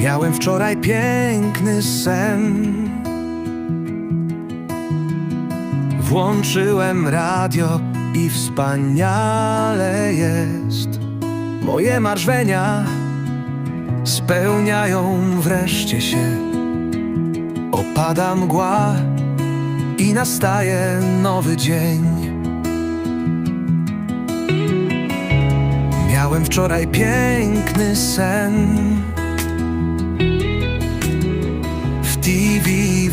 Miałem wczoraj piękny sen. Włączyłem radio i wspaniale jest. Moje marzenia spełniają wreszcie się. Opada mgła i nastaje nowy dzień. Miałem wczoraj piękny sen.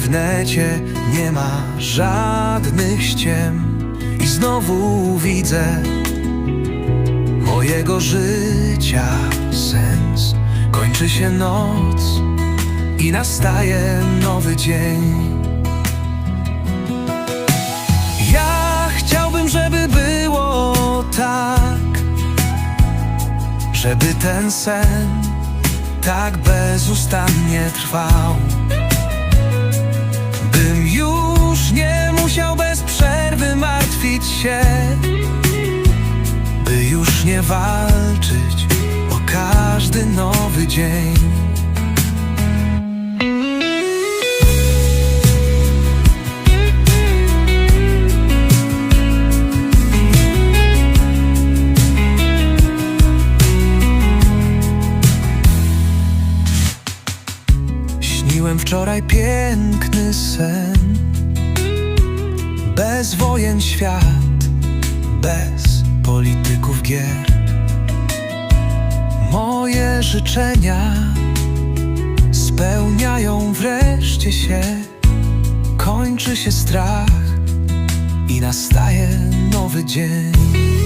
w necie nie ma żadnych ściem. I znowu widzę mojego życia sens. Kończy się noc i nastaje nowy dzień. Ja chciałbym, żeby było tak Żeby ten sen tak bezustannie trwał się By już nie walczyć o każdy nowy dzień. Śniłem wczoraj piękny sen Bez wojen świat Bez polityków gier. Moje życzenia Spełniają wreszcie się. Kończy się strach I nastaje nowy dzień